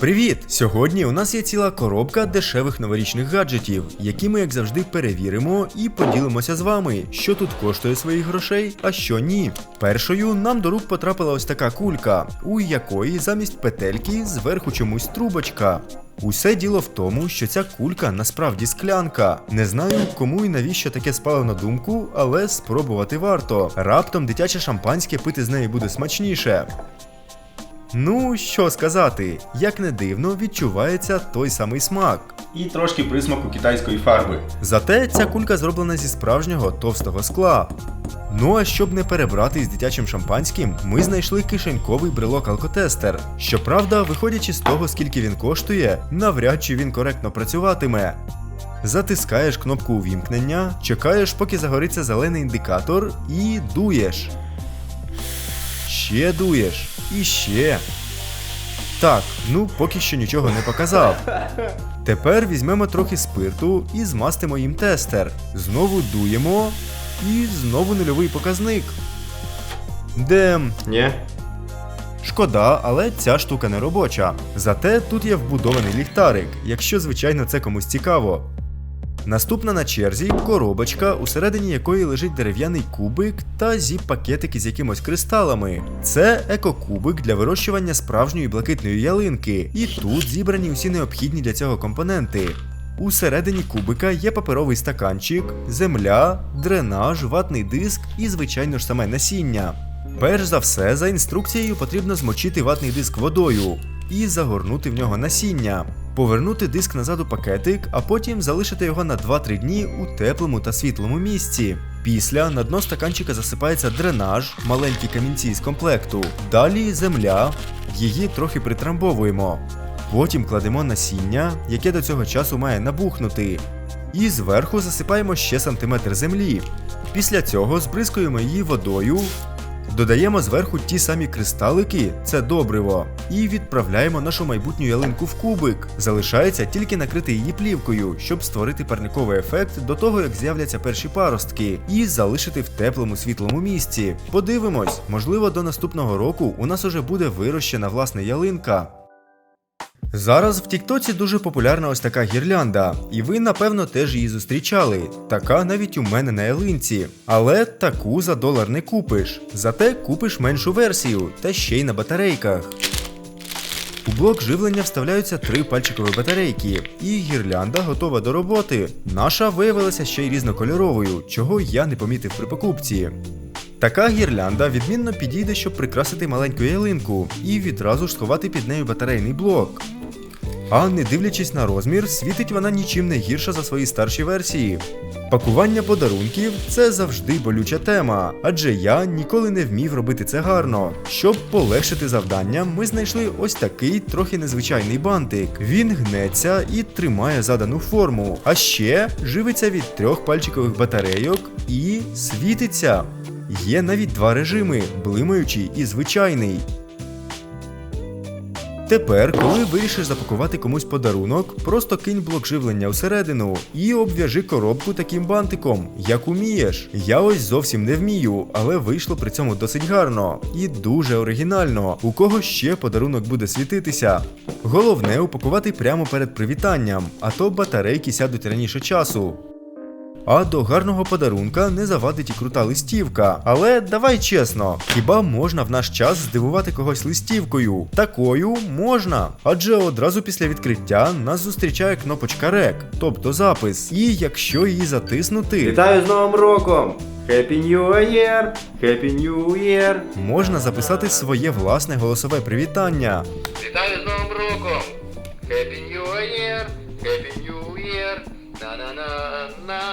Привіт! Сьогодні у нас є ціла коробка дешевих новорічних гаджетів, які ми, як завжди, перевіримо і поділимося з вами, що тут коштує своїх грошей, а що ні. Першою нам до рук потрапила ось така кулька, у якої замість петельки зверху чомусь трубочка. Усе діло в тому, що ця кулька насправді склянка. Не знаю, кому і навіщо таке спало на думку, але спробувати варто. Раптом дитяче шампанське пити з неї буде смачніше. Ну, що сказати, як не дивно, відчувається той самий смак. І трошки присмаку китайської фарби. Зате ця кулька зроблена зі справжнього товстого скла. Ну а щоб не перебрати з дитячим шампанським, ми знайшли кишеньковий брелок алкотестер. Щоправда, виходячи з того, скільки він коштує, навряд чи він коректно працюватиме. Затискаєш кнопку увімкнення, чекаєш, поки загориться зелений індикатор, і дуєш. Ще дуєш. І ще. Так, ну поки що нічого не показав. Тепер візьмемо трохи спирту і змастимо їм тестер. Знову дуємо. І знову нульовий показник. Дем. Ні? Шкода, але ця штука не робоча. Зате тут є вбудований ліхтарик, якщо, звичайно, це комусь цікаво. Наступна на черзі коробочка, усередині якої лежить дерев'яний кубик та зіп-пакетики з якимось кристалами. Це екокубик для вирощування справжньої блакитної ялинки, і тут зібрані усі необхідні для цього компоненти. Усередині кубика є паперовий стаканчик, земля, дренаж, ватний диск і, звичайно ж, саме насіння. Перш за все, за інструкцією потрібно змочити ватний диск водою і загорнути в нього насіння. Повернути диск назад у пакетик, а потім залишити його на 2-3 дні у теплому та світлому місці. Після на дно стаканчика засипається дренаж, маленькі камінці з комплекту. Далі земля, її трохи притрамбовуємо. Потім кладемо насіння, яке до цього часу має набухнути. І зверху засипаємо ще сантиметр землі. Після цього збризкуємо її водою, додаємо зверху ті самі кристалики, це добриво, і відправляємо нашу майбутню ялинку в кубик. Залишається тільки накрити її плівкою, щоб створити парниковий ефект до того, як з'являться перші паростки, і залишити в теплому світлому місці. Подивимось, можливо, до наступного року у нас уже буде вирощена власна ялинка. Зараз в Тіктоці дуже популярна ось така гірлянда, і ви, напевно, теж її зустрічали. Така навіть у мене на ялинці. Але таку за долар не купиш. Зате купиш меншу версію, та ще й на батарейках. У блок живлення вставляються три пальчикові батарейки, і гірлянда готова до роботи. Наша виявилася ще й різнокольоровою, чого я не помітив при покупці. Така гірлянда відмінно підійде, щоб прикрасити маленьку ялинку і відразу ж сховати під нею батарейний блок. А не дивлячись на розмір, світить вона нічим не гірша за свої старші версії. Пакування подарунків це завжди болюча тема, адже я ніколи не вмів робити це гарно. Щоб полегшити завдання, ми знайшли ось такий трохи незвичайний бантик. Він гнеться і тримає задану форму, а ще живиться від трьох пальчикових батарейок і світиться. Є навіть два режими блимаючий і звичайний. Тепер, коли вирішиш запакувати комусь подарунок, просто кинь блок живлення всередину і обв'яжи коробку таким бантиком, як умієш. Я ось зовсім не вмію, але вийшло при цьому досить гарно і дуже оригінально. У кого ще подарунок буде світитися. Головне упакувати прямо перед привітанням, а то батарейки сядуть раніше часу. А до гарного подарунка не завадить і крута листівка. Але давай чесно, хіба можна в наш час здивувати когось листівкою? Такою можна. Адже одразу після відкриття нас зустрічає кнопочка рек, тобто запис. І якщо її затиснути, Вітаю з Новим роком! Happy New Year! Happy New Year! можна записати своє власне голосове привітання. Вітаю з Новим роком! Happy New Year! Happy New Year! На-на-на-на-на-на.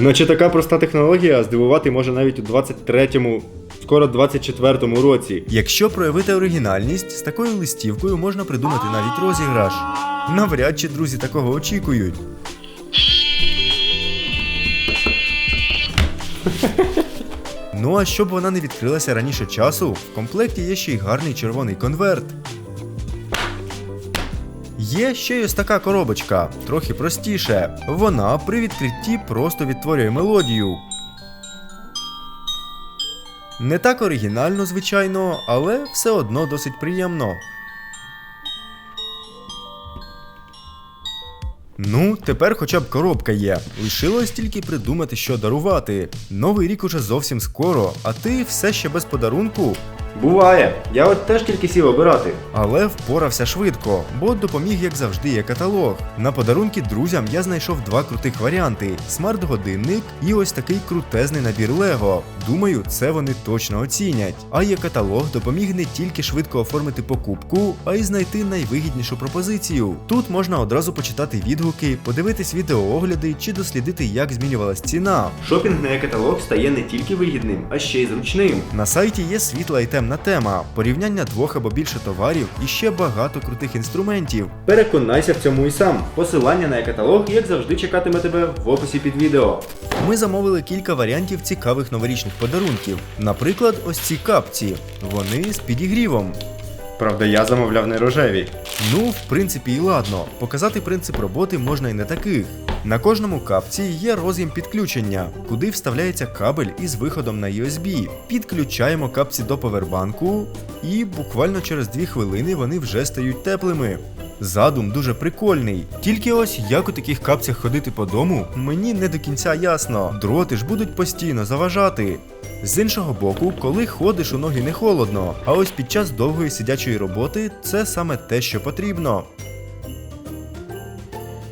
Наче така проста технологія здивувати може навіть у 23-му, скоро 24-му році. Якщо проявити оригінальність, з такою листівкою можна придумати навіть розіграш. Навряд чи друзі такого очікують. Ну а щоб вона не відкрилася раніше часу, в комплекті є ще й гарний червоний конверт. Є ще й ось така коробочка, трохи простіше. Вона при відкритті просто відтворює мелодію. Не так оригінально, звичайно, але все одно досить приємно. Ну, тепер хоча б коробка є. Лишилось тільки придумати, що дарувати. Новий рік уже зовсім скоро, а ти все ще без подарунку. Буває. Я от теж тільки сів обирати. Але впорався швидко, бо допоміг, як завжди, є каталог. На подарунки друзям я знайшов два крутих варіанти: смарт-годинник і ось такий крутезний набір Лего. Думаю, це вони точно оцінять. А є каталог допоміг не тільки швидко оформити покупку, а й знайти найвигіднішу пропозицію. Тут можна одразу почитати відгуки, подивитись відеоогляди чи дослідити, як змінювалась ціна. Шопінг на каталог стає не тільки вигідним, а ще й зручним. На сайті є світла і темна тема, порівняння двох або більше товарів і ще багато крутих інструментів. Переконайся в цьому і сам. Посилання на каталог, як завжди, чекатиме тебе в описі під відео. Ми замовили кілька варіантів цікавих новорічних подарунків. Наприклад, ось ці капці. Вони з підігрівом. Правда, я замовляв не рожеві. Ну, в принципі, і ладно. Показати принцип роботи можна і не таких. На кожному капці є роз'єм підключення, куди вставляється кабель із виходом на USB. Підключаємо капці до повербанку, і буквально через 2 хвилини вони вже стають теплими. Задум дуже прикольний. Тільки ось як у таких капцях ходити по дому, мені не до кінця ясно. Дроти ж будуть постійно заважати. З іншого боку, коли ходиш у ноги не холодно, а ось під час довгої сидячої роботи це саме те, що потрібно.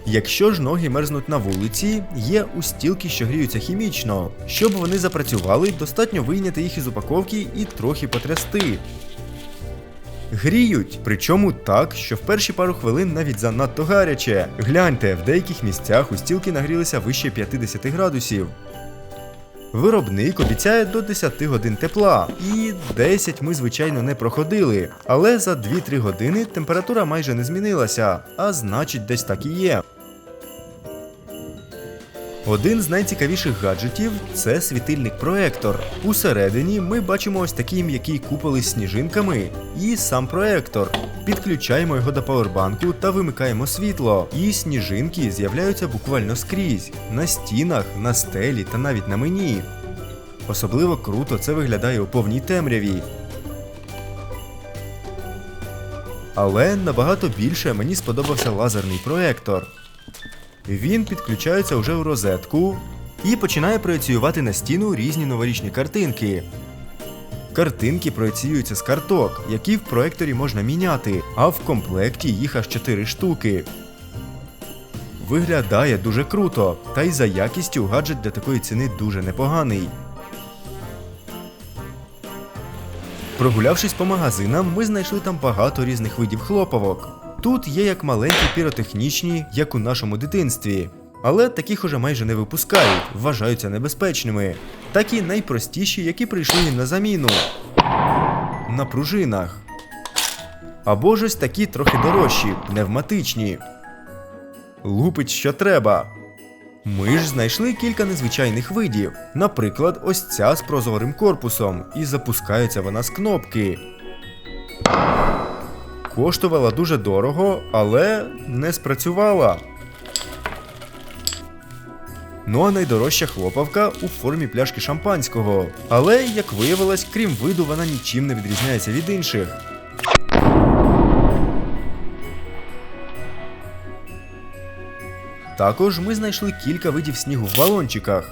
Якщо ж ноги мерзнуть на вулиці, є устілки, що гріються хімічно. Щоб вони запрацювали, достатньо вийняти їх із упаковки і трохи потрясти. Гріють, причому так, що в перші пару хвилин навіть занадто гаряче. Гляньте, в деяких місцях устілки нагрілися вище 50 градусів. Виробник обіцяє до 10 годин тепла, і 10 ми, звичайно, не проходили. Але за 2-3 години температура майже не змінилася, а значить, десь так і є. Один з найцікавіших гаджетів це світильник-проектор. Усередині ми бачимо ось такий м'який купол із сніжинками і сам проектор. Підключаємо його до павербанку та вимикаємо світло. І сніжинки з'являються буквально скрізь на стінах, на стелі та навіть на мені. Особливо круто це виглядає у повній темряві. Але набагато більше мені сподобався лазерний проектор. Він підключається вже в розетку і починає проєціювати на стіну різні новорічні картинки. Картинки проєціюються з карток, які в проекторі можна міняти, а в комплекті їх аж 4 штуки. Виглядає дуже круто, та й за якістю гаджет для такої ціни дуже непоганий. Прогулявшись по магазинам, ми знайшли там багато різних видів хлопавок. Тут є як маленькі піротехнічні, як у нашому дитинстві. Але таких уже майже не випускають, вважаються небезпечними. Так і найпростіші, які прийшли їм на заміну. На пружинах. Або ж ось такі трохи дорожчі, пневматичні. Лупить що треба. Ми ж знайшли кілька незвичайних видів. Наприклад, ось ця з прозорим корпусом, і запускається вона з кнопки. Коштувала дуже дорого, але не спрацювала. Ну а найдорожча хлопавка у формі пляшки шампанського. Але, як виявилось, крім виду, вона нічим не відрізняється від інших. Також ми знайшли кілька видів снігу в балончиках.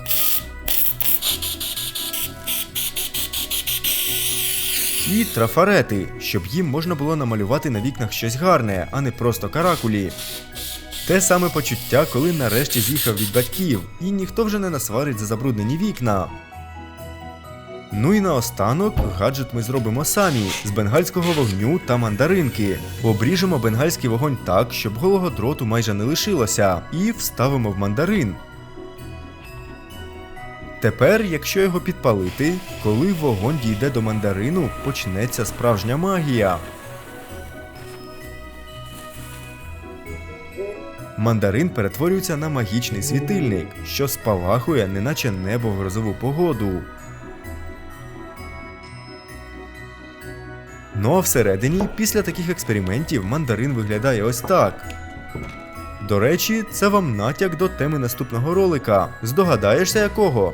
І трафарети, щоб їм можна було намалювати на вікнах щось гарне, а не просто каракулі. Те саме почуття, коли нарешті з'їхав від батьків, і ніхто вже не насварить за забруднені вікна. Ну і наостанок гаджет ми зробимо самі з бенгальського вогню та мандаринки. Обріжемо бенгальський вогонь так, щоб голого дроту майже не лишилося, і вставимо в мандарин. Тепер, якщо його підпалити, коли вогонь дійде до мандарину, почнеться справжня магія. Мандарин перетворюється на магічний світильник, що спалахує, неначе небо в грозову погоду. Ну а всередині, після таких експериментів, мандарин виглядає ось так. До речі, це вам натяк до теми наступного ролика. Здогадаєшся якого?